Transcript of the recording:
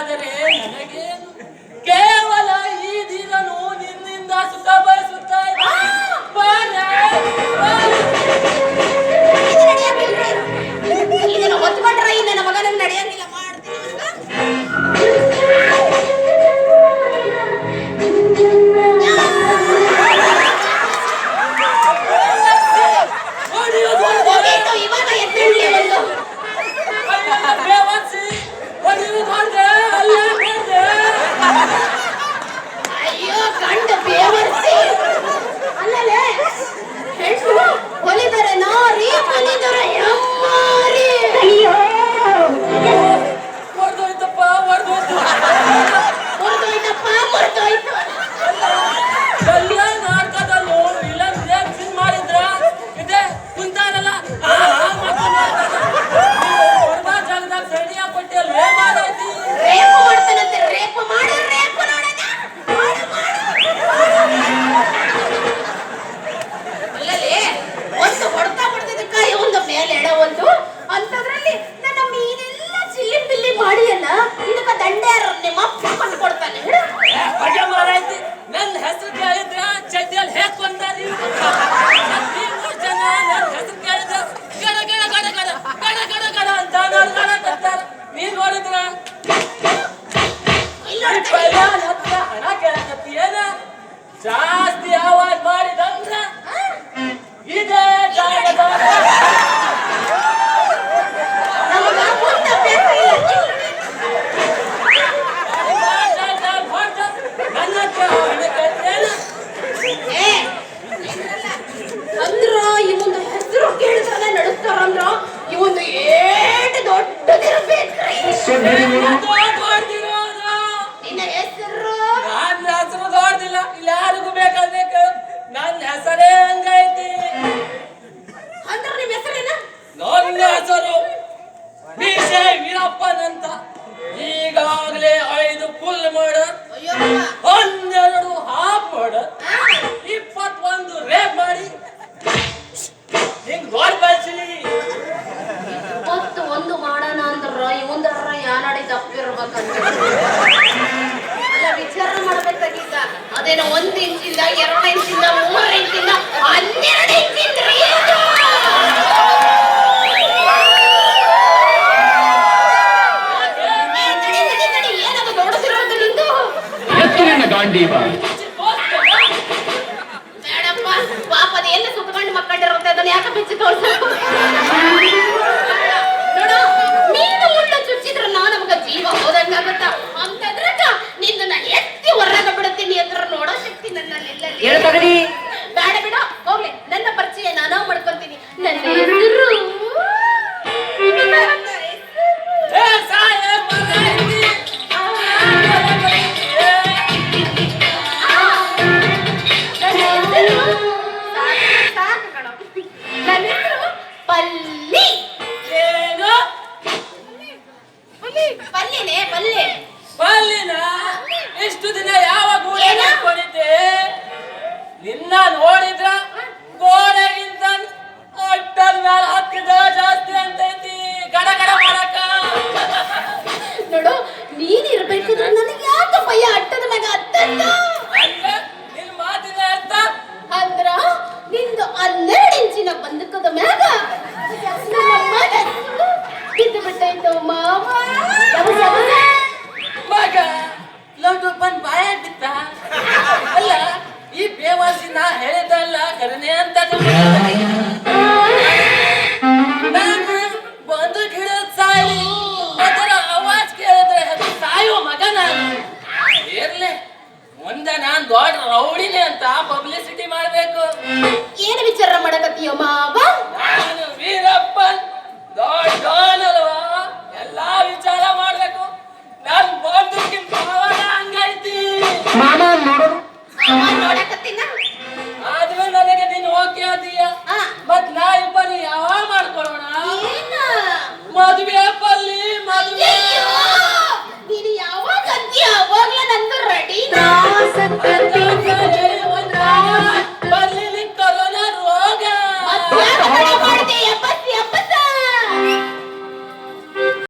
ಆದರೆ ನನಗೆ ಜಾಸ್ತಿ ಆವಾಜ್ ಮಾಡಿದಂದ್ರ ಇದೇ ಅಂದ್ರೆ ಅಂದ್ರ ಇವೊಂದು ಹೆಸರು ಕೇಳಿದ್ರೆ ನಡುತ್ತಾರ ಅಂದ್ರ ಇವೊಂದು ಏಟ್ ದೊಡ್ಡದಿರಬೇಕ್ರಿ. ಅಲ್ಲ ವಿಚಾರ ಅದೇನೋ ಒಂದ್ ಇಂಚಿಂದ ಎರಡು ಇಂಚಿಂದ ಮೂರು ಇಂಚಿಂದ ಹನ್ನೆರಡು ಬೇಡಪ್ಪ ಪಾಪ ಅದ ಸುತ್ಕೊಂಡು ಮಕ್ಕಂಡಿರುತ್ತೆ ಅದನ್ನ ಯಾಕೆ ಬಿಚ್ಚಿ ತೋರಿಸ್ಬೇಕು ಪಲ್ಲಿನೇ ಪಲ್ಲೆ ಬಲ್ಲಿನ ಇಷ್ಟು ದಿನ ಯಾವ ಗೂಡೆ ಏನು? ಮಾಡ್ಕೊಂಡಿದ್ದೆ ನಿನ್ನ ನೋಡಿದ್ರ ಗೋಡೆಗಿಂತ ಅವನ್ ಬಾಯ ಬಿತ್ತ. ಅಲ್ಲ ಈ ಬೇವಾಸಿ ನಾ ಹೇಳಿದಲ್ಲ ಕರನೆ ಅಂತ ಕೇಳಿದ್ರೆ ಸಾಯೋ ದೊಡ್ಡ ಅಂತ ಪಬ್ಲಿಸಿಟಿ ಮಾಡಬೇಕು. ಏನು ವಿಚಾರ ಮಾಡಕತ್ತೀಯಮ್ಮ ವೀರಪ್ಪನ್ ದೊಡ್ಡ